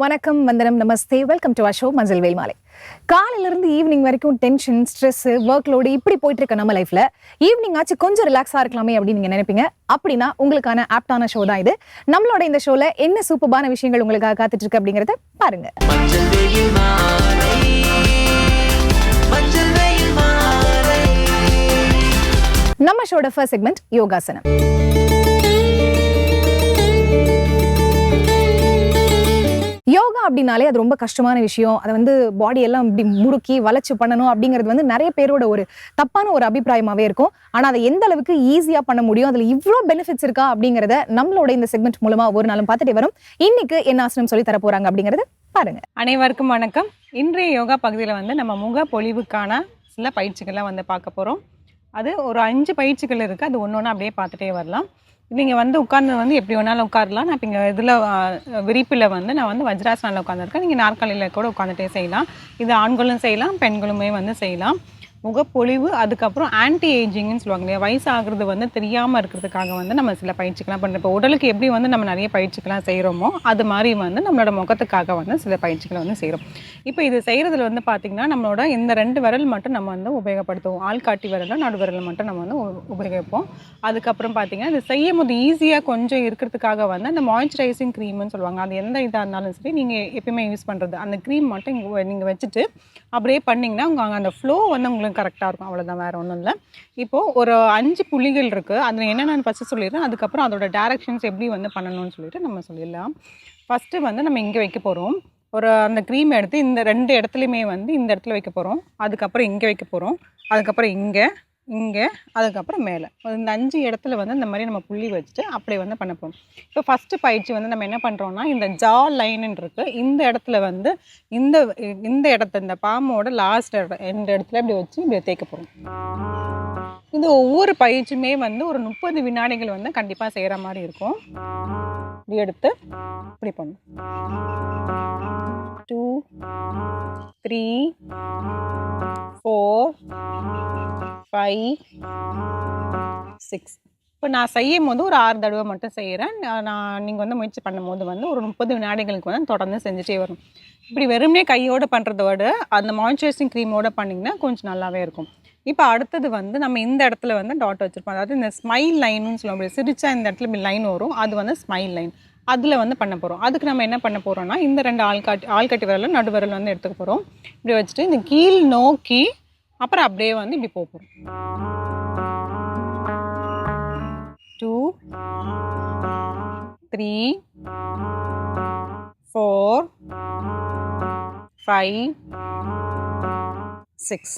வணக்கம் வந்தனம் நமஸ்தே. Welcome to ashore மஞ்சள் வேல் மாலை. காலையில இருந்து ஈவினிங் வரைக்கும் டென்ஷன் ஸ்ட்ரெஸ் ஒர்க் லோடு இப்படி போயிட்டு இருக்க நம்ம லைஃப்ல ஈவினிங் ஆச்சு கொஞ்சம் ரிலாக்ஸா இருக்கலாமே அப்படின்னு நீங்க நினைப்பீங்க. அப்படின்னா உங்களுக்கான ஆப்டான ஷோ தான் இது. நம்மளோட இந்த ஷோல என்ன சூப்பரான விஷயங்கள் உங்களுக்காக காத்துட்டு இருக்கு அப்படிங்கறத பாருங்க. நம்ம ஷோட ஃபர்ஸ்ட் செக்மெண்ட் யோகாசனம். யோகா அப்படின்னாலே அது ரொம்ப கஷ்டமான விஷயம். அதை வந்து பாடி எல்லாம் இப்படி முறுக்கி வளைச்சு பண்ணணும் அப்படிங்கிறது வந்து நிறைய பேரோட ஒரு தப்பான ஒரு அபிப்பிராயமாகவே இருக்கும். ஆனால் அதை எந்த அளவுக்கு ஈஸியாக பண்ண முடியும் அதில் இவ்வளோ பெனிஃபிட்ஸ் இருக்கா அப்படிங்கிறத நம்மளோட இந்த செக்மெண்ட் மூலமாக ஒரு நாளும் பார்த்துட்டே வரும். இன்னைக்கு என்ன ஆசனம் சொல்லி தரப்போகிறாங்க அப்படிங்கிறது அப்படிங்கறத பாருங்க. அனைவருக்கும் வணக்கம். இன்றைய யோகா பகுதியில் வந்து நம்ம முக பொலிவுக்கான சில பயிற்சிகள்லாம் வந்து பார்க்க போகிறோம் அது ஒரு அஞ்சு பயிற்சிகள் இருக்குது அது ஒன்று ஒன்று அப்படியே பார்த்துட்டே வரலாம். நீங்கள் வந்து உட்கார்ந்து வந்து எப்படி வேணாலும் உட்காரலாம். நான் இப்போ இங்கே இதில் விரிப்பில் வந்து நான் வந்து வஜ்ராசனில் உட்காந்துருக்கேன் நீங்கள் நாற்காலியில் கூட உட்காந்துட்டே செய்யலாம். இது ஆண்களும் செய்யலாம் பெண்களுமே வந்து செய்யலாம். முகப்பொழிவு அதுக்கப்புறம் ஆன்டி ஏஜிங்னு சொல்லுவாங்க இல்லையா? வயசாகிறது வந்து தெரியாமல் இருக்கிறதுக்காக வந்து நம்ம சில பயிற்சிகள்லாம் பண்ணுறோம் இப்போ உடலுக்கு எப்படி வந்து நம்ம நிறைய பயிற்சிகள்லாம் செய்கிறோமோ அது மாதிரி வந்து நம்மளோட முகத்துக்காக வந்து சில பயிற்சிகளை வந்து செய்கிறோம் இப்போ இது செய்கிறதுல வந்து பார்த்திங்கன்னா நம்மளோட இந்த ரெண்டு விரல் மட்டும் நம்ம வந்து உபயோகப்படுத்துவோம். ஆள்காட்டி விரலும் நடு விரல் மட்டும் நம்ம வந்து உபயோகிப்போம். அதுக்கப்புறம் பார்த்திங்கன்னா இது செய்யும் போது ஈஸியாக கொஞ்சம் இருக்கிறதுக்காக வந்து அந்த மாய்ஸ்சரைசிங் க்ரீம்னு சொல்லுவாங்க. அது எந்த இதாக இருந்தாலும் சரி நீங்கள் எப்பயுமே யூஸ் பண்ணுறது அந்த க்ரீம் மட்டும் இங்கே நீங்கள் வச்சுட்டு அப்படியே பண்ணிங்கன்னா உங்கள் அந்த ஃப்ளோ வந்து உங்களுக்கு கரெக்டாக இருக்கும். அவ்வளோதான் வேறு ஒன்றும் இல்லை. இப்போது ஒரு அஞ்சு புள்ளிகள் இருக்குது அதில் என்னென்னு ஃபஸ்ட்டு சொல்லிடுறேன். அதுக்கப்புறம் அதோட டேரக்ஷன்ஸ் எப்படி வந்து பண்ணணும்னு சொல்லிட்டு நம்ம சொல்லிடலாம். ஃபஸ்ட்டு வந்து நம்ம இங்கே வைக்க போகிறோம் ஒரு அந்த க்ரீம் எடுத்து இந்த ரெண்டு இடத்துலையுமே வந்து இந்த இடத்துல வைக்க போகிறோம் அதுக்கப்புறம் இங்கே வைக்க போகிறோம் அதுக்கப்புறம் இங்கே இங்கே அதுக்கப்புறம் மேலே. இந்த அஞ்சு இடத்துல வந்து இந்த மாதிரி நம்ம புள்ளி வச்சுட்டு அப்படியே வந்து பண்ண போகிறோம் இப்போ ஃபஸ்ட்டு பயிற்சி வந்து நம்ம என்ன பண்ணுறோம்னா இந்த ஜா லைனுன்னு இருக்குது இந்த இடத்துல வந்து இந்த இந்த இடத்த இந்த பாம்போட லாஸ்ட் இடம் இந்த இடத்துல இப்படி வச்சு இப்படி தேய்க்க போகிறோம் இந்த ஒவ்வொரு பயிற்சியுமே வந்து ஒரு முப்பது வினாடிகள் வந்து கண்டிப்பாக செய்கிற மாதிரி இருக்கும். இப்படி எடுத்து இப்படி பண்ணும் two three four five six இப்போ நான் செய்யும் போது ஒரு ஆறு தடவை மட்டும் செய்கிறேன் நான் நீங்கள் வந்து முயற்சி பண்ணும்போது வந்து ஒரு முப்பது வினாடிகளுக்கு வந்து தொடர்ந்து செஞ்சுட்டே வரும். இப்படி வெறுமனே கையோடு பண்ணுறதோட அந்த மாய்ஸ்சரைசிங் க்ரீமோட பண்ணிங்கன்னா கொஞ்சம் நல்லாவே இருக்கும். இப்போ அடுத்தது வந்து நம்ம இந்த இடத்துல வந்து டாட் வச்சுருப்போம். அதாவது இந்த ஸ்மைல் லைனுன்னு சொல்லுவோம் சிரிச்சா இந்த இடத்துல இப்படி லைன் வரும். அது வந்து ஸ்மைல் லைன் அதில் வந்து பண்ண போகிறோம் அதுக்கு நம்ம என்ன பண்ண போகிறோம்னா இந்த ரெண்டு ஆள்காட்டி ஆள்காட்டி விரலும் நடுவிரல் வந்து எடுத்துக்க போகிறோம் இப்படி வச்சுட்டு இந்த கீழ் நோக்கி அப்புறம் அப்படியே வந்து இப்படி போகிறோம் two three four five six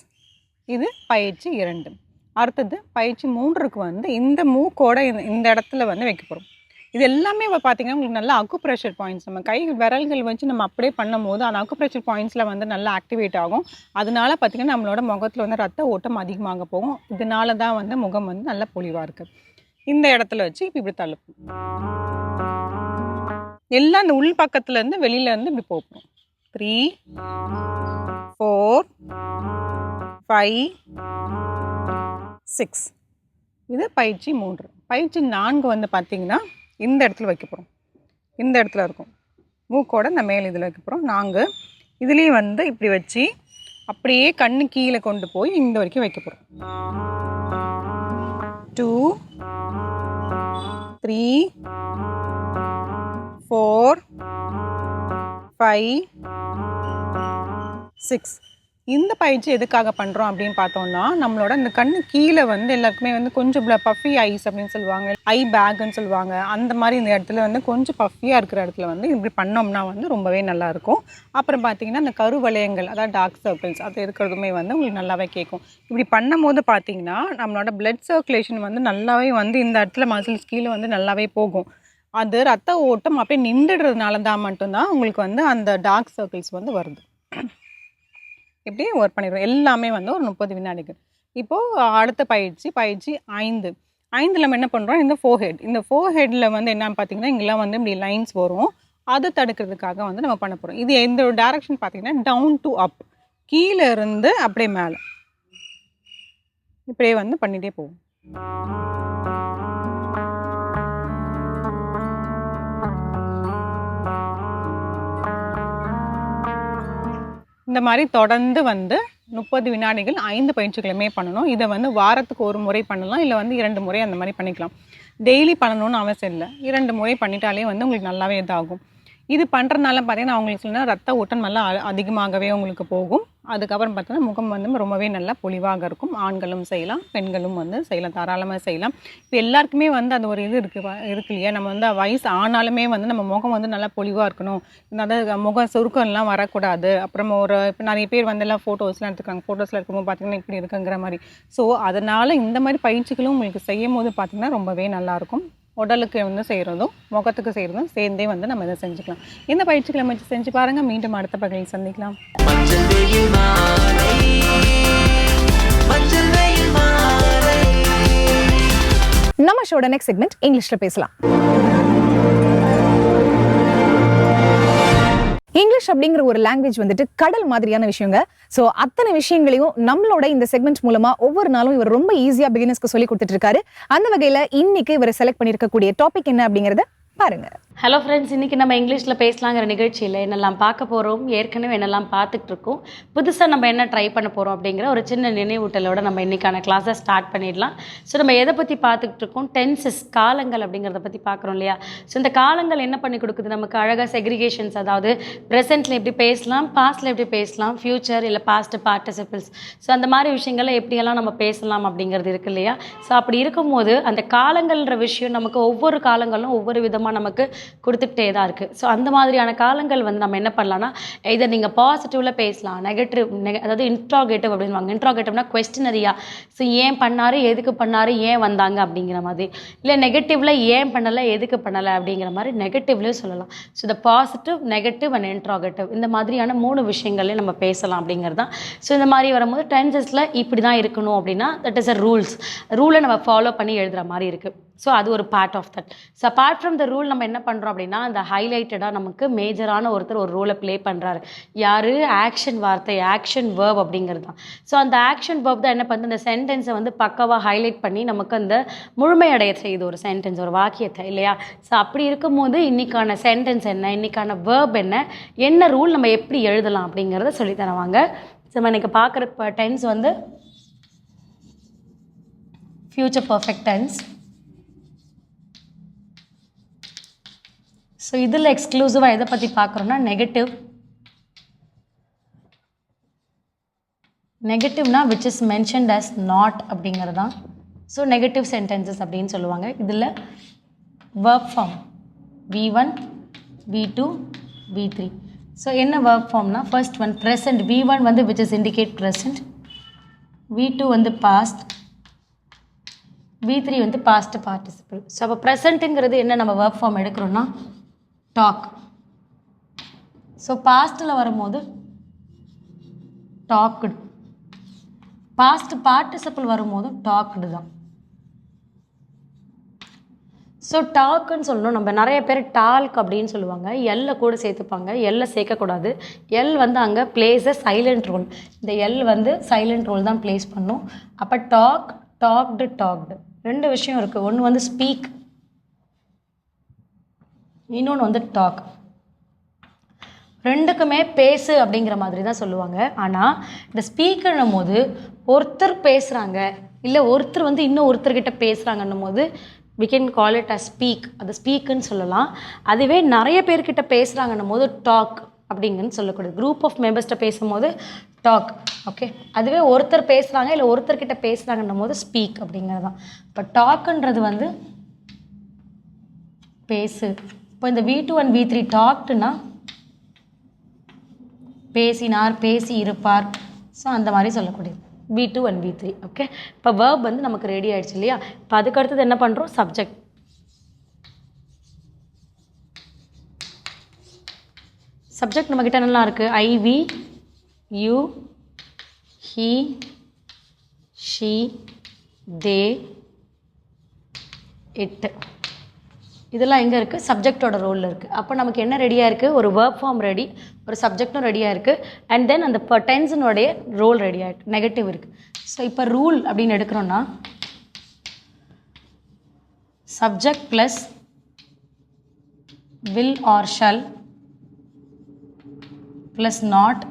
இது பயிற்சி இரண்டு. அடுத்தது பயிற்சி மூன்றுக்கு வந்து இந்த மூக்கோட இந்த இந்த இடத்துல வந்து வைக்க போகிறோம் இது எல்லாமே இப்போ பார்த்தீங்கன்னா உங்களுக்கு நல்ல அக்கு ப்ரெஷர் பாயிண்ட்ஸ் நம்ம கை விரல்கள் வச்சு நம்ம அப்படியே பண்ணும்போது அந்த அக்குப்ரெஷர் பாயிண்ட்ஸில் வந்து நல்லா ஆக்டிவேட் ஆகும். அதனால பார்த்தீங்கன்னா நம்மளோட முகத்தில் வந்து ரத்த ஓட்டம் அதிகமாக போகும். இதனால தான் வந்து முகம் வந்து நல்ல பொலிவாக இருக்குது இந்த இடத்துல வச்சு இப்போ இப்படி தள்ளுப்போம் எல்லாம் இந்த உள் பக்கத்துலேருந்து வெளியிலேருந்து இப்படி போகும். த்ரீ ஃபோர் ஃபைவ் சிக்ஸ் இது பயிற்சி மூன்று. பயிற்சி நான்கு வந்து பார்த்தீங்கன்னா இந்த இடத்துல வைக்க போகிறோம் இந்த இடத்துல இருக்கும். மூக்கோட இந்த மேல் இதில் வைக்க போகிறோம் நாங்கள் இதுலேயும் வந்து இப்படி வச்சு அப்படியே கண்ணு கீழே கொண்டு போய் இந்த வரைக்கும் வைக்க போகிறோம் two three four five six இந்த பயிற்சி எதுக்காக பண்ணுறோம் அப்படின்னு பார்த்தோம்னா நம்மளோட இந்த கண்ணு கீழே வந்து எல்லாருக்குமே வந்து கொஞ்சம் பஃபி ஐஸ் அப்படின்னு சொல்லுவாங்க ஐ பேக்குன்னு சொல்லுவாங்க. அந்த மாதிரி இந்த இடத்துல வந்து கொஞ்சம் பஃபியாக இருக்கிற இடத்துல வந்து இப்படி பண்ணோம்னா வந்து ரொம்பவே நல்லாயிருக்கும் அப்புறம் பார்த்தீங்கன்னா இந்த கருவலயங்கள் அதாவது டார்க் சர்க்கிள்ஸ் அது இருக்கிறதுமே வந்து உங்களுக்கு நல்லாவே கேட்கும். இப்படி பண்ணும்போது பார்த்தீங்கன்னா நம்மளோட பிளட் சர்க்குலேஷன் வந்து நல்லாவே வந்து இந்த இடத்துல மசில்ஸ் கீழே வந்து நல்லாவே போகும். அது ரத்த ஓட்டம் அப்படியே நின்றுடுறதுனால தான் மட்டும்தான் உங்களுக்கு வந்து அந்த டார்க் சர்க்கிள்ஸ் வந்து வருது. இப்படி ஒர்க் பண்ணிடுவோம் எல்லாமே வந்து ஒரு முப்பது வினாடிகள். இப்போது அடுத்த பயிற்சி பயிற்சி ஐந்து. ஐந்தில் நம்ம என்ன பண்ணுறோம் இந்த ஃபோஹெட் இந்த ஃபோர் ஹெட்டில் வந்து என்னன்னு பார்த்தீங்கன்னா இங்கெல்லாம் வந்து இப்படி லைன்ஸ் வரும். அதை தடுக்கிறதுக்காக வந்து நம்ம பண்ண போகிறோம் இது எந்த ஒரு டேரக்ஷன் பார்த்தீங்கன்னா டவுன் டு அப் கீழே இருந்து அப்படியே மேலே. இப்படியே வந்து பண்ணிகிட்டே போவோம். இந்த மாதிரி தொடர்ந்து வந்து முப்பது வினாடிகள் ஐந்து பயிற்சிகளுமே பண்ணணும். இதை வந்து வாரத்துக்கு ஒரு முறை பண்ணலாம். இல்லை வந்து இரண்டு முறை அந்த மாதிரி பண்ணிக்கலாம். டெய்லி பண்ணணும்னு அவசியம் இல்லை. இரண்டு முறை பண்ணிட்டாலே வந்து உங்களுக்கு நல்லாவே இதாகும். இது பண்ணுறதுனால பார்த்தீங்கன்னா அவங்களுக்கு சொன்னால் ரத்த ஓட்டம் நல்லா அதிகமாகவே உங்களுக்கு போகும். அதுக்கப்புறம் பார்த்தீங்கன்னா முகம் வந்து ரொம்பவே நல்லா பொலிவாக இருக்கும். ஆண்களும் செய்யலாம் பெண்களும் வந்து செய்யலாம் தாராளமாக செய்யலாம். இப்போ எல்லாருக்குமே வந்து அது ஒரு இது இருக்கு இருக்கு இல்லையா? நம்ம வந்து வயசு ஆனாலுமே வந்து நம்ம முகம் வந்து நல்லா பொலிவாக இருக்கணும். அதாவது முக சுருக்கம்லாம் வரக்கூடாது. அப்புறம் ஒரு இப்போ நிறைய பேர் வந்து எல்லாம் ஃபோட்டோஸ்லாம் எடுத்துக்காங்க ஃபோட்டோஸில் இருக்கும்போது பார்த்தீங்கன்னா இப்படி இருக்குங்கிற மாதிரி. ஸோ அதனால் இந்த மாதிரி பயிற்சிகளும் உங்களுக்கு செய்யும் போது பார்த்திங்கன்னா ரொம்பவே நல்லாயிருக்கும் உடலுக்கு வந்து செய்கிறதும் முகத்துக்கு செய்கிறதும் சேர்ந்தே வந்து நம்ம இதை செஞ்சுக்கலாம். இந்த பயிற்சிகளை முயற்சி செஞ்சு பாருங்கள் மீண்டும் அடுத்த பகுதியில் சந்திக்கலாம். நம்ம ஷோட நெக்ஸ்ட் செக்மெண்ட் இங்கிலீஷ்ல பேசலாம். இங்கிலீஷ் அப்படிங்கிற ஒரு லாங்குவேஜ் வந்துட்டு கடல் மாதிரியான விஷயங்க. ஸோ அத்தனை விஷயங்களையும் நம்மளோட இந்த செக்மெண்ட் மூலமா ஒவ்வொரு நாளும் இவர் ரொம்ப ஈஸியா பிகினர்ஸ்க்கு சொல்லி கொடுத்துட்டு இருக்காரு. அந்த வகையில இன்னைக்கு இவர் செலக்ட் பண்ணியிருக்கக்கூடிய டாபிக் என்ன அப்படிங்கிறத பாருங்க. ஹலோ ஃப்ரெண்ட்ஸ் இன்றைக்கி நம்ம இங்கிலீஷில் பேசலாங்கிற நிகழ்ச்சியில் என்னெல்லாம் பார்க்க போகிறோம் ஏற்கனவே என்னெல்லாம் பார்த்துட்டு இருக்கோம். புதுசாக நம்ம என்ன ட்ரை பண்ண போகிறோம் அப்படிங்கிற ஒரு சின்ன நினைவூட்டலோட நம்ம இன்றைக்கான கிளாஸை ஸ்டார்ட் பண்ணிடலாம். ஸோ நம்ம எதை பற்றி பார்த்துக்கிட்டு இருக்கோம்? டென்சஸ் காலங்கள் அப்படிங்கிறத பற்றி பார்க்குறோம் இல்லையா? ஸோ இந்த காலங்கள் என்ன பண்ணி கொடுக்குது? நமக்கு அழகாக செக்ரிகேஷன்ஸ் அதாவது ப்ரெசென்ட்டில் எப்படி பேசலாம் பாஸ்ட்டில் எப்படி பேசலாம் ஃப்யூச்சர் இல்லை பாஸ்ட்டு பார்ட்டிசிபிள்ஸ் ஸோ அந்த மாதிரி விஷயங்களை எப்படியெல்லாம் நம்ம பேசலாம் அப்படிங்கிறது இருக்கு இல்லையா? ஸோ அப்படி இருக்கும்போது அந்த காலங்கள்ன்ற விஷயம் நமக்கு ஒவ்வொரு காலங்களும் ஒவ்வொரு விதமாக நமக்கு கொடுத்துக்கிட்டே தான் இருக்குது ஸோ அந்த மாதிரியான காலங்கள் வந்து நம்ம என்ன பண்ணலாம்னா இதை நீங்கள் பாசிட்டிவில் பேசலாம். நெகட்டிவ் நெக அதாவது இன்ட்ராகேட்டிவ் அப்படின்வாங்க இன்ட்ராகேட்டிவ்னா கொஸ்டினரியா ஸோ ஏன் பண்ணாரு எதுக்கு பண்ணாரு ஏன் வந்தாங்க அப்படிங்கிற மாதிரி. இல்லை நெகட்டிவ்ல ஏன் பண்ணலை எதுக்கு பண்ணலை அப்படிங்கிற மாதிரி நெகட்டிவ்லேயும் சொல்லலாம். ஸோ இந்த பாசிட்டிவ் நெகட்டிவ் அண்ட் இன்ட்ராகேட்டிவ் இந்த மாதிரியான மூணு விஷயங்களையும் நம்ம பேசலாம் அப்படிங்கிறது தான். ஸோ இந்த மாதிரி வரும்போது டென்சஸில் இப்படி தான் இருக்கணும் அப்படின்னா தட் இஸ் அ ரூல்ஸ் ரூலை நம்ம ஃபாலோ பண்ணி எழுதுகிற மாதிரி இருக்குது ஸோ அது ஒரு part of that so apart from the rule நம்ம என்ன பண்ணுறோம் அப்படின்னா அந்த ஹைலைட்டடாக நமக்கு மேஜரான ஒருத்தர் ஒரு ரோலை ப்ளே பண்ணுறாரு யார்? ஆக்ஷன் வார்த்தை ஆக்ஷன் வேர்ப் அப்படிங்கிறது தான். ஸோ அந்த ஆக்ஷன் வேர்ப் தான் என்ன பண்ணுது? அந்த சென்டென்ஸை வந்து பக்கவாக ஹைலைட் பண்ணி நமக்கு அந்த முழுமையடைய செய்யுது ஒரு சென்டென்ஸ் ஒரு வாக்கியத்தை இல்லையா? ஸோ அப்படி இருக்கும்போது இன்றைக்கான சென்டென்ஸ் என்ன? இன்னைக்கான வேர்ப் என்ன? என்ன ரூல் நம்ம எப்படி எழுதலாம் அப்படிங்கிறத சொல்லித் தருவாங்க. ஸோ நம்ம இன்னைக்கு பார்க்குற டென்ஸ் வந்து ஃப்யூச்சர் பர்ஃபெக்ட் டென்ஸ் ஸோ இதில் எக்ஸ்க்ளூசிவாக எதை பற்றி பார்க்குறோன்னா negative நெகட்டிவ்னா which is mentioned as not அப்படிங்கிறது தான் ஸோ நெகட்டிவ் சென்டென்சஸ் அப்படின்னு சொல்லுவாங்க. இதில் verb form V one V two V three so என்ன work ஃபார்ம்னா first one present V one வந்து which is indicate present V two வந்து பாஸ்ட் வி த்ரீ வந்து past participle so அப்போ ப்ரெசண்ட்டுங்கிறது என்ன? நம்ம ஒர்க் ஃபார்ம் எடுக்கிறோன்னா டாக் ஸோ பாஸ்ட்டில் வரும்போது டாக்குடு பாஸ்ட் பார்ட்டிசிபிள் வரும்போது டாக்குடு தான். ஸோ டாக்குன்னு சொல்லணும். நம்ம நிறைய பேர் டால்க் அப்படின்னு சொல்லுவாங்க. எல்லை கூட சேர்த்துப்பாங்க. எல்லை சேர்க்கக்கூடாது. எல் வந்து அங்கே பிளேஸ சைலண்ட் ரோல் இந்த எல் வந்து சைலண்ட் ரோல் தான் ப்ளேஸ் பண்ணும். அப்போ டாக் டாக்டு டாக்டு ரெண்டு விஷயம் இருக்குது ஒன்று வந்து ஸ்பீக் இன்னொன்று வந்து டாக் ரெண்டுக்குமே பேசு அப்படிங்கிற மாதிரி தான் சொல்லுவாங்க. ஆனால் இந்த ஸ்பீக்கர்னும் போது ஒருத்தர் பேசுகிறாங்க இல்லை ஒருத்தர் வந்து இன்னும் ஒருத்தர்கிட்ட பேசுகிறாங்கன்னும் போது we can call it a speak அது ஸ்பீக்குன்னு சொல்லலாம். அதுவே நிறைய பேர்கிட்ட பேசுகிறாங்கன்னும் போது டாக் அப்படிங்கன்னு சொல்லக்கூடாது. குரூப் ஆஃப் மெம்பர்ஸ்கிட்ட பேசும்போது டாக் ஓகே அதுவே ஒருத்தர் பேசுகிறாங்க இல்லை ஒருத்தர்கிட்ட பேசுகிறாங்கன்னும் போது ஸ்பீக் அப்படிங்கிறது தான் இப்போ டாக்குன்றது வந்து பேசு. இப்போ இந்த V two and V three டாக்டுனா பேசினார் பேசி இருப்பார். ஸோ அந்த மாதிரி சொல்லக்கூடியது. V two and V three okay இப்போ வேர்ப் வந்து நமக்கு ரெடி ஆயிடுச்சு இல்லையா? இப்போ அதுக்கு அடுத்தது என்ன பண்ணுறோம் சப்ஜெக்ட் சப்ஜெக்ட் நம்மக்கிட்ட என்னெல்லாம் இருக்குது I we you he she they it இதெல்லாம் எங்கே இருக்குது சப்ஜெக்டோட ரோலில் இருக்குது அப்போ நமக்கு என்ன ரெடியாக இருக்குது ஒரு ஒர்க் ஃபார்ம் ரெடி ஒரு சப்ஜெக்டும் ரெடியாக இருக்குது அண்ட் தென் அந்த டென்ஸினுடைய ரோல் ரெடி ஆகிட்டு நெகட்டிவ் இருக்குது ஸோ இப்போ ரூல் அப்படின்னு எடுக்கிறோன்னா subject plus will or shall plus not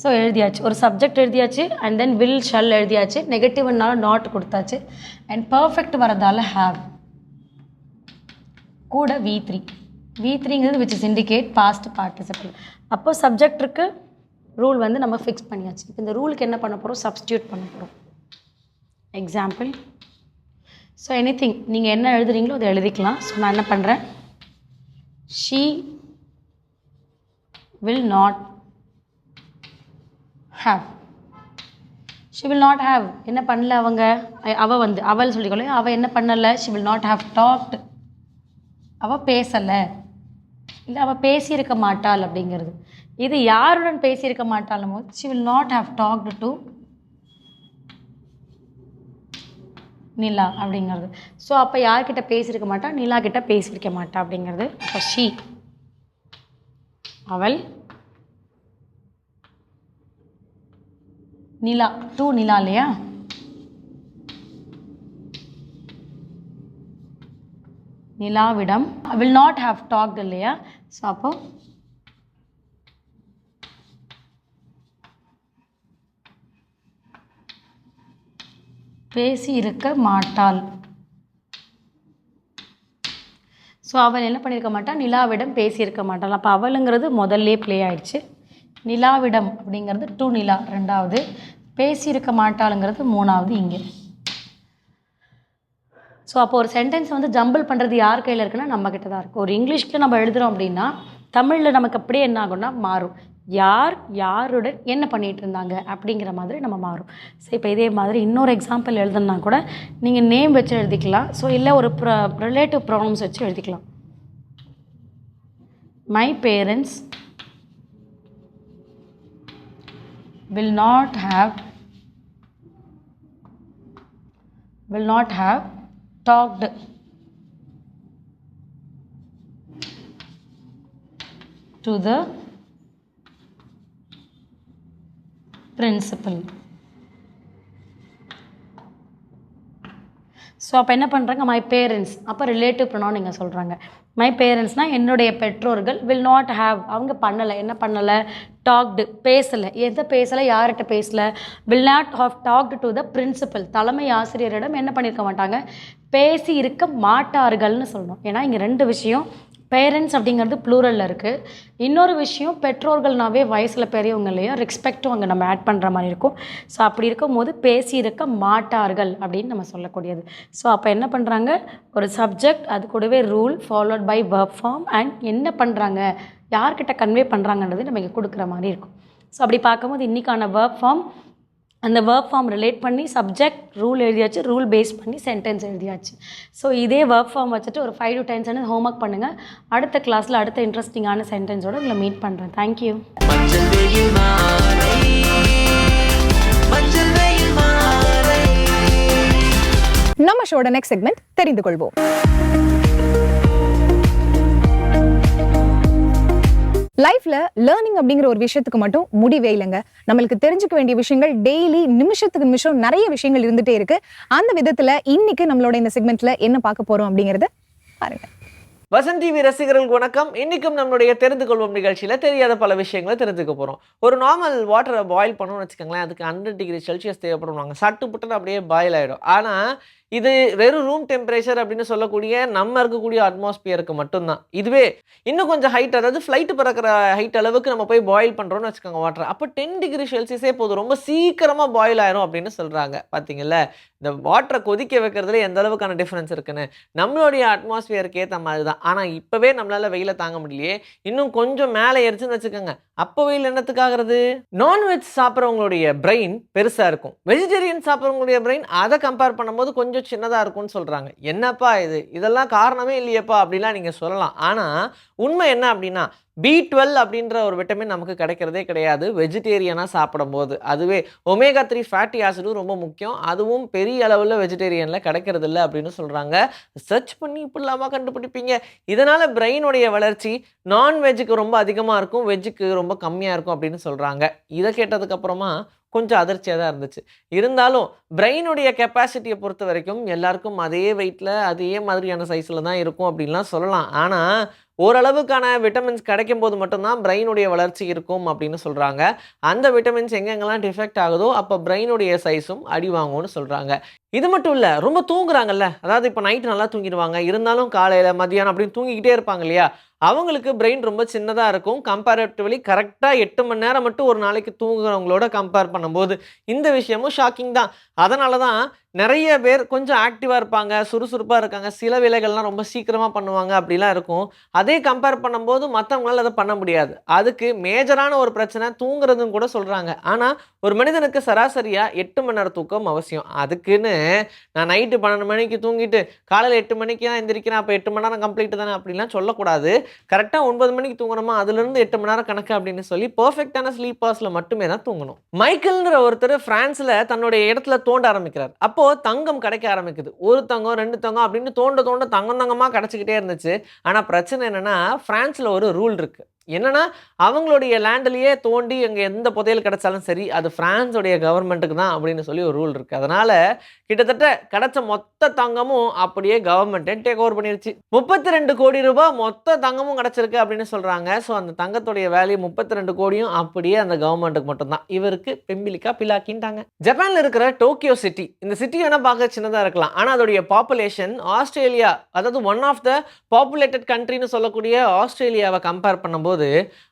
so எழுதியாச்சு. ஒரு சப்ஜெக்ட் எழுதியாச்சு அண்ட் தென் வில் ஷல் எழுதியாச்சு. நெகட்டிவ்னால நாட் கொடுத்தாச்சு. அண்ட் பர்ஃபெக்ட் வரதால ஹாவ் கூட V three V த்ரீங்கிறது which is indicate past participle அப்போ சப்ஜெக்ட்டுக்கு ரூல் வந்து நம்ம ஃபிக்ஸ் பண்ணியாச்சு. இப்போ இந்த ரூலுக்கு என்ன பண்ண போகிறோம் சப்ஸ்டியூட் பண்ண போகிறோம் எக்ஸாம்பிள் ஸோ எனி திங் நீங்கள் என்ன எழுதுறீங்களோ அதை எழுதிக்கலாம். ஸோ நான் என்ன பண்ணுறேன் she will not have she will not have என்ன பண்ணல அவங்க? அவள் அவ வந்து அவள் சொல்லிக்கொள்ள அவள் என்ன பண்ணலை? She will not have talked அவள் பேசலை. இல்லை அவள் பேசியிருக்க மாட்டாள் அப்படிங்கிறது. இது யாருடன் பேசியிருக்க மாட்டாளும் போது she will not have talked to Nila அப்படிங்கிறது. ஸோ அப்போ யார்கிட்ட பேசியிருக்க மாட்டா? நிலா கிட்ட பேசியிருக்க மாட்டா அப்படிங்கிறது. அப்போ ஷி அவள் நிலா டூ நிலா இல்லையா? நிலாவிடம். வில் நாட் ஹாவ் டாக்ட் இல்லையா? ஸோ அப்போ பேசி இருக்க மாட்டாள். ஸோ அவள் என்ன பண்ணியிருக்க மாட்டாள் நிலாவிடம் பேசியிருக்க மாட்டாள். அப்போ அவளுங்கிறது முதல்லே ப்ளே ஆயிடுச்சு. நிலாவிடம் அப்படிங்கிறது டூ நிலா ரெண்டாவது. பேசியிருக்க மாட்டாளுங்கிறது மூணாவது இங்கே. ஸோ அப்போ ஒரு சென்டென்ஸ் வந்து ஜம்பிள் பண்ணுறது யார் கையில் இருக்குன்னா நம்ம கிட்ட தான் இருக்குது ஒரு இங்கிலீஷில் நம்ம எழுதுகிறோம் அப்படின்னா தமிழில் நமக்கு அப்படியே என்ன ஆகும்னா மாறும். யார் யாருடன் என்ன பண்ணிட்டு இருந்தாங்க அப்படிங்கிற மாதிரி நம்ம மாறும். ஸோ இப்போ இதே மாதிரி இன்னொரு எக்ஸாம்பிள் எழுதுனா கூட நீங்கள் நேம் வச்சு எழுதிக்கலாம். ஸோ இல்லை ஒரு ப்ர ரிலேட்டிவ் ப்ராப்ளம்ஸ் வச்சு எழுதிக்கலாம். My parents will not have will not have talked. To the principal so அப்போ என்ன பண்ணுறாங்க மை பேரண்ட்ஸ் அப்போ ரிலேட்டிவ் ப்ரொனவுன் நீங்கள் சொல்கிறாங்க மை பேரண்ட்ஸ்னால் என்னுடைய பெற்றோர்கள் வில் நாட் ஹாவ் அவங்க பண்ணலை. என்ன பண்ணலை? டாக்டு பேசலை. எதை பேசலை? யார்கிட்ட பேசலை? Will not have talked to the principal தலைமை ஆசிரியரிடம் என்ன பண்ணியிருக்க மாட்டாங்க? பேசி இருக்க மாட்டார்கள்னு சொல்லணும். ஏன்னா இங்கே ரெண்டு விஷயம் பேரண்ட்ஸ் அப்படிங்கிறது ப்ளூரலில் இருக்குது இன்னொரு விஷயம் பெற்றோர்கள்னாவே வயசில் பெரியவங்க இல்லையா ரெஸ்பெக்ட்டும் அங்கே நம்ம ஆட் பண்ணுற மாதிரி இருக்கும். ஸோ அப்படி இருக்கும்போது பேசியிருக்க மாட்டார்கள் அப்படின்னு நம்ம சொல்லக்கூடியது. ஸோ அப்போ என்ன பண்ணுறாங்க ஒரு சப்ஜெக்ட் அது கூடவே rule followed by work form and என்ன பண்ணுறாங்க யார்கிட்ட கன்வே பண்ணுறாங்கன்றது நம்ம இங்கே கொடுக்குற மாதிரி இருக்கும். ஸோ அப்படி பார்க்கும்போது இன்றைக்கான ஒர்க் ஃபார்ம் அந்த verb ஃபார்ம் ரிலேட் பண்ணி சப்ஜெக்ட் ரூல் எழுதியாச்சு ரூல் பேஸ் பண்ணி சென்டென்ஸ் எழுதியாச்சு. ஸோ இதே verb ஃபார்ம் வச்சுட்டு ஒரு five to ten sentence homework பண்ணுங்கள் அடுத்த கிளாஸில் அடுத்த இன்ட்ரெஸ்டிங்கான சென்டென்ஸோட உங்களை மீட் பண்ணுறேன் தேங்க்யூ மஞ்சள் வெயில் மாலை. மஞ்சள் வெயில் மாலை. நம்ம ஷோட நெக்ஸ்ட் செக்மெண்ட் தெரிந்து கொள்வோம். லைஃப்ல லேர்னிங் அப்படிங்கிற ஒரு விஷயத்துக்கு மட்டும் முடிவே இல்லைங்க. நம்மளுக்கு தெரிஞ்சுக்க வேண்டிய விஷயங்கள் டெய்லி நிமிஷத்துக்கு நிமிஷம் நிறைய விஷயங்கள் இருந்துட்டே இருக்கு. அந்த விதத்துல இன்னைக்கு நம்மளோட இந்த செக்மெண்ட்ல என்ன பார்க்க போறோம் அப்படிங்கறத பாருங்க. வசந்த் டிவி ரசிகர்களுக்கு வணக்கம். இன்னைக்கும் நம்மளுடைய தெரிந்து கொள்வோம் நிகழ்ச்சியில் தெரியாத பல விஷயங்களை தெரிஞ்சுக்க போகிறோம் ஒரு நார்மல் வாட்டரை பாயில் பண்ணணும்னு வச்சுக்கோங்களேன் அதுக்கு ஹண்ட்ரட் டிகிரி செல்சியஸ் தேவைப்படுவாங்க சட்டு புட்டுன்னு அப்படியே பாயில் ஆகிடும் ஆனால் இது வெறும் ரூம் டெம்பரேச்சர் அப்படின்னு சொல்லக்கூடிய நம்ம இருக்கக்கூடிய அட்மாஸ்பியருக்கு மட்டும்தான். இதுவே இன்னும் கொஞ்சம் ஹைட் அதாவது ஃப்ளைட்டு பறக்கிற ஹைட் அளவுக்கு நம்ம போய் பாயில் பண்ணுறோம்னு வச்சுக்கோங்க வாட்டர் அப்போ டென் டிகிரி செல்சியஸே போதும். ரொம்ப சீக்கிரமாக பாயில் ஆயிரும் அப்படின்னு சொல்கிறாங்க பார்த்தீங்கல்ல இந்த வாட்டரை கொதிக்க வைக்கிறதுல எந்த அளவுக்கான டிஃப்ரென்ஸ் இருக்குன்னு? நம்மளுடைய அட்மாஸ்பியருக்கு ஏற்ற மாதிரி தான் ஆனால் இப்போவே நம்மளால் வெயில தாங்க முடியலையே. இன்னும் கொஞ்சம் மேலே எரிச்சுன்னு வச்சுக்கோங்க. அப்போ வெயில் என்னத்துக்காகிறது? நான்வெஜ் சாப்பிட்றவங்களுடைய பிரெயின் பெருசாக இருக்கும். வெஜிடேரியன் சாப்பிட்றவங்களுடைய பிரெயின் அதை கம்பேர் பண்ணும்போது கொஞ்சம் சின்னதாக இருக்கும்னு சொல்கிறாங்க என்னப்பா இது? இதெல்லாம் காரணமே இல்லையப்பா அப்படிலாம் நீங்கள் சொல்லலாம். ஆனால் உண்மை என்ன அப்படின்னா பி டுவெல் அப்படின்ற ஒரு விட்டமின் நமக்கு கிடைக்கிறதே கிடையாது. வெஜிடேரியனாக சாப்பிடும்போது. அதுவே ஒமேகா த்ரீ ஃபேட்டி ஆசிடும் ரொம்ப முக்கியம். அதுவும் பெரிய அளவில் வெஜிடேரியனில் கிடைக்கிறது இல்லை அப்படின்னு சொல்கிறாங்க சர்ச் பண்ணி இப்படிலாமா கண்டுபிடிப்பீங்க. இதனால் பிரெயினுடைய வளர்ச்சி நான்வெஜ்ஜுக்கு ரொம்ப அதிகமாக இருக்கும். வெஜ்ஜுக்கு ரொம்ப கம்மியாக இருக்கும் அப்படின்னு சொல்கிறாங்க இதை கேட்டதுக்கப்புறமா கொஞ்சம் அதிர்ச்சியாக தான் இருந்துச்சு. இருந்தாலும் பிரெயினுடைய கெப்பாசிட்டியை பொறுத்த வரைக்கும் எல்லாருக்கும் அதே வெயிட்டில் அதே மாதிரியான சைஸில் தான் இருக்கும் அப்படின்லாம் சொல்லலாம். ஆனால் ஓரளவுக்கான விட்டமின்ஸ் கிடைக்கும் போது மட்டும்தான் பிரெயினுடைய வளர்ச்சி இருக்கும் அப்படின்னு சொல்கிறாங்க அந்த விட்டமின்ஸ் எங்கெங்கெல்லாம் டிஃபெக்ட் ஆகுதோ அப்போ பிரெயினுடைய சைஸும் அடி வாங்கும்னு சொல்கிறாங்க இது மட்டும் இல்லை ரொம்ப தூங்குறாங்கல்ல. அதாவது இப்போ நைட் நல்லா தூங்கிடுவாங்க. இருந்தாலும் காலையில் மதியானம் அப்படின்னு தூங்கிக்கிட்டே இருப்பாங்க இல்லையா? அவங்களுக்கு பிரெயின் ரொம்ப சின்னதாக இருக்கும். கம்பேரிட்டிவ்லி கரெக்டாக எட்டு மணி நேரம் மட்டும் ஒரு நாளைக்கு தூங்குறவங்களோட கம்பேர் பண்ணும்போது இந்த விஷயமும் ஷாக்கிங் தான். அதனால தான் நிறைய பேர் கொஞ்சம் ஆக்டிவாக இருப்பாங்க சுறுசுறுப்பாக இருக்காங்க. சில வேலைகள்லாம் ரொம்ப சீக்கிரமாக பண்ணுவாங்க அப்படிலாம் இருக்கும். அதே கம்பேர் பண்ணும்போது மற்றவங்களால அதை பண்ண முடியாது. அதுக்கு மேஜரான ஒரு பிரச்சனை தூங்குறதுன்னு கூட சொல்கிறாங்க ஆனால் ஒரு மனிதனுக்கு சராசரியாக எட்டு மணி நேரம் தூக்கம் அவசியம். அதுக்குன்னு நான் நைட்டு பன்னெண்டு மணிக்கு தூங்கிட்டு காலையில் எட்டு மணிக்கு தான் எந்திரிக்கிறேன் அப்போ எட்டு மணி நேரம் கம்ப்ளீட் தானே அப்படிலாம் சொல்லக்கூடாது. கரெக்டாக ஒன்பது மணிக்கு தூங்கணுமா? அதுலேருந்து எட்டு மணி நேரம் கணக்கு அப்படின்னு சொல்லி பர்ஃபெக்டான ஸ்லீப்பர்ஸில் மட்டுமே தான் தூங்கணும். மைக்கேல்ன்ற ஒருத்தர் ஃப்ரான்ஸில் தன்னுடைய இடத்துல தோண்ட ஆரம்பிக்கிறார். அப்போது தங்கம் கிடைக்க ஆரம்பிக்குது. ஒரு தங்கம் ரெண்டு தங்கம் அப்படின்னு தோண்ட தோண்ட தங்கம் தங்கமாக கிடச்சிக்கிட்டே இருந்துச்சு. ஆனால் பிரச்சனை என்னென்னா ஃப்ரான்ஸில் ஒரு ரூல் இருக்குது என்னென்னா அவங்களுடைய லேண்ட்லேயே தோண்டி அங்கே எந்த புதையல் கிடைச்சாலும் சரி அது ஃப்ரான்ஸோடைய கவர்மெண்ட்டுக்கு தான் அப்படின்னு சொல்லி ஒரு ரூல் இருக்குது அதனால் கிட்டத்தட்ட கிடைச்ச மொத்த தங்கமும் அப்படியே கவர்மெண்ட்டே டேக் ஓவர் பண்ணிருச்சு. முப்பத்தி ரெண்டு கோடி ரூபாய் மொத்த தங்கமும் கிடச்சிருக்கு அப்படின்னு சொல்கிறாங்க ஸோ அந்த தங்கத்துடைய வேல்யூ முப்பத்தி ரெண்டு கோடியும் அப்படியே அந்த கவர்மெண்ட்டுக்கு மட்டும்தான். இவருக்கு பெம்பிலிக்கா பிலாக்கின்ட்டாங்க ஜப்பானில் இருக்கிற டோக்கியோ சிட்டி இந்த சிட்டி வேணால் பார்க்க சின்னதாக இருக்கலாம். ஆனால் அதோடைய பாப்புலேஷன் ஆஸ்திரேலியா அதாவது ஒன் ஆஃப் த பாப்புலேட்டட் கண்ட்ரின்னு சொல்லக்கூடிய ஆஸ்திரேலியாவை கம்பேர் பண்ணும்போது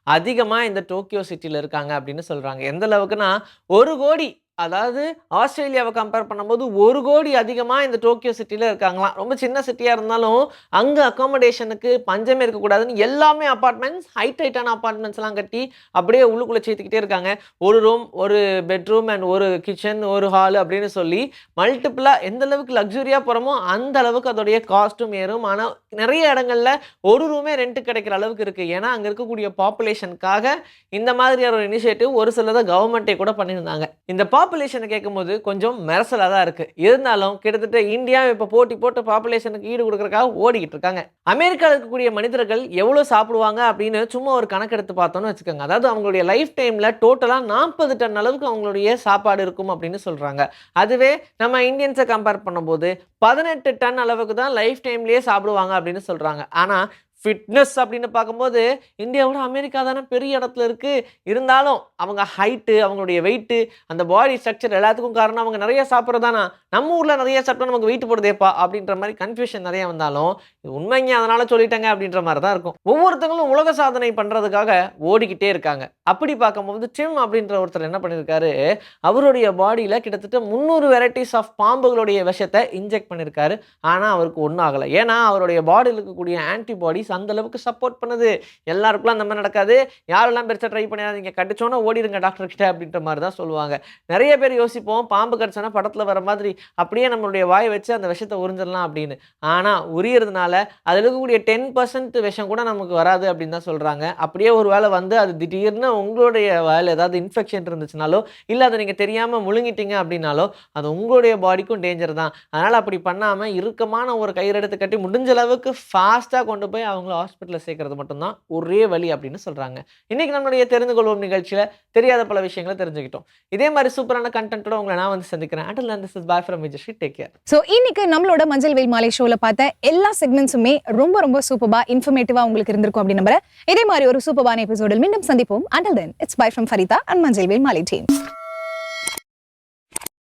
அதிகமாக இந்த டோக்கியோ சிட்டியில் இருக்காங்க அப்படின்னு சொல்கிறாங்க எந்த அளவுக்குன்னா ஒரு கோடி அதாவது ஆஸ்திரேலியாவை கம்பேர் பண்ணும்போது ஒரு கோடி அதிகமாக இந்த டோக்கியோ சிட்டியில் இருக்காங்களாம். ரொம்ப சின்ன சிட்டியாக இருந்தாலும் அங்கே அக்காமடேஷனுக்கு பஞ்சமே இருக்கக்கூடாதுன்னு எல்லாமே அப்பார்ட்மெண்ட்ஸ் ஹைட் ஹைட்டான அப்பார்ட்மெண்ட்ஸ்லாம் கட்டி அப்படியே உள்ளுக்குள்ளே சேர்த்துக்கிட்டே இருக்காங்க. ஒரு ரூம் ஒரு பெட்ரூம் அண்ட் ஒரு கிச்சன் ஒரு ஹால் அப்படின்னு சொல்லி மல்டிப்புளாக எந்த அளவுக்கு லக்ஸுரியாக போகிறோமோ அந்த அளவுக்கு அதோடைய காஸ்ட்டும் ஏறும். ஆனால் நிறைய இடங்கள்ல ஒரு ரூமே ரெண்ட்டு கிடைக்கிற அளவுக்கு இருக்குது ஏன்னா அங்கே இருக்கக்கூடிய பாப்புலேஷனுக்காக இந்த மாதிரியான ஒரு இனிஷியேட்டிவ் ஒரு சிலதை கவர்மெண்ட்டே கூட பண்ணியிருந்தாங்க. இந்த பாப்புலேஷனை கேட்கும்போது கொஞ்சம் மெரசலாக தான் இருக்குது இருந்தாலும் கிட்டத்தட்ட இந்தியா இப்போ போட்டி போட்டு பாப்புலேஷனுக்கு ஈடு கொடுக்குறக்காக ஓடிக்கிட்டு இருக்காங்க. அமெரிக்காவில் இருக்கக்கூடிய மனிதர்கள் எவ்வளோ சாப்பிடுவாங்க அப்படின்னு சும்மா ஒரு கணக்கெடுத்து பார்த்தோம்னு வச்சுக்கோங்க. அதாவது அவங்களுடைய லைஃப் டைமில் டோட்டலாக நாற்பது டன் அளவுக்கு அவங்களுடைய சாப்பாடு இருக்கும் அப்படின்னு சொல்கிறாங்க அதுவே நம்ம இந்தியன்ஸை கம்பேர் பண்ணும்போது பதினெட்டு டன் அளவுக்கு தான் லைஃப் டைம்லேயே சாப்பிடுவாங்க அப்படின்னு சொல்கிறாங்க ஆனால் ஃபிட்னஸ் அப்படின்னு பார்க்கும்போது இந்தியாவோட அமெரிக்கா தானே பெரிய இடத்துல இருக்குது இருந்தாலும் அவங்க ஹைட்டு அவங்களுடைய வெயிட்டு அந்த பாடி ஸ்ட்ரக்சர் எல்லாத்துக்கும் காரணம் அவங்க நிறைய சாப்பிட்றதானா? நம்ம ஊரில் நிறைய சாப்பிட்டா நமக்கு வெயிட் போடுதேப்பா அப்படின்ற மாதிரி கன்ஃபியூஷன் நிறைய வந்தாலும் இது உண்மைங்க அதனால சொல்லிட்டாங்க அப்படின்ற மாதிரி தான் இருக்கும். ஒவ்வொருத்தங்களும் உலக சாதனை பண்ணுறதுக்காக ஓடிக்கிட்டே இருக்காங்க. அப்படி பார்க்கும்போது டிம் அப்படின்ற ஒருத்தர் என்ன பண்ணியிருக்காரு அவருடைய பாடியில் கிட்டத்தட்ட முந்நூறு வெரைட்டிஸ் ஆஃப் பாம்புகளுடைய விஷத்தை இன்ஜெக்ட் பண்ணியிருக்காரு ஆனால் அவருக்கு ஒன்றும் ஆகலை. ஏன்னா அவருடைய பாடியில் இருக்கக்கூடிய ஆன்டிபாடிஸ் அந்த அளவுக்கு சப்போர்ட் பண்ணுது. எல்லாருக்குலாம் அந்த மாதிரி நடக்காது. யாரெல்லாம் பெருசாக ட்ரை பண்ணிடாதீங்க. கடிச்சோன்னா ஓடிடுங்க டாக்டர் கிட்ட அப்படின்ற மாதிரி தான் சொல்லுவாங்க. நிறைய பேர் யோசிப்போம். பாம்பு கடிச்சோன்னா படத்தில் வர மாதிரி அப்படியே நம்மளுடைய வாய் வச்சு அந்த விஷத்தை உறிஞ்சிடலாம் அப்படின்னு. ஆனால் உரியறதுனால அதில் இருக்கக்கூடிய டென் பர்சன்ட் விஷம் கூட நமக்கு வராது அப்படின்னு தான் சொல்கிறாங்க அப்படியே ஒரு வேளை வந்து அது திடீர்னு உங்களுடைய வாயில் ஏதாவது இன்ஃபெக்ஷன் இருந்துச்சுனாலோ இல்லை அதை நீங்கள் தெரியாமல் முழுங்கிட்டீங்க அப்படின்னாலோ அது உங்களுடைய பாடிக்கும் டேஞ்சர் தான். அதனால் அப்படி பண்ணாமல் இறுக்கமான ஒரு கயிறு எடுத்து கட்டி முடிஞ்ச அளவுக்கு ஃபாஸ்ட்டாக கொண்டு போய் அவங்கள ஹாஸ்பிட்டலில் சேர்க்கறது மட்டும்தான். ஒரே வழி அப்படின்னு சொல்கிறாங்க இன்றைக்கி நம்மளுடைய தெரிந்து கொள்வோம் நிகழ்ச்சியில் தெரியாத பல விஷயங்களை தெரிஞ்சுக்கிட்டோம். இதே மாதிரி சூப்பரான கண்டென்ட்டோட உங்களை நான் வந்து சந்திக்கிறேன். Until this is bye from Vijay take care so இன்னைக்கு நம்மளோட மஞ்சள் வெயில் மாலை ஷோல பார்த்த எல்லா செக்மெண்ட்ஸுமே ரொம்ப ரொம்ப சூப்பர்பா இன்ஃபர்மேட்டிவாக உங்களுக்கு இருந்திருக்கும் அப்படின்னு நம்புறேன். இதே மாதிரி ஒரு சூப்பரான எபிசோடில் மீண்டும் சந்திப்போம். Until then it's bye from Farida and மஞ்சள் வெயில் மாலை டீம்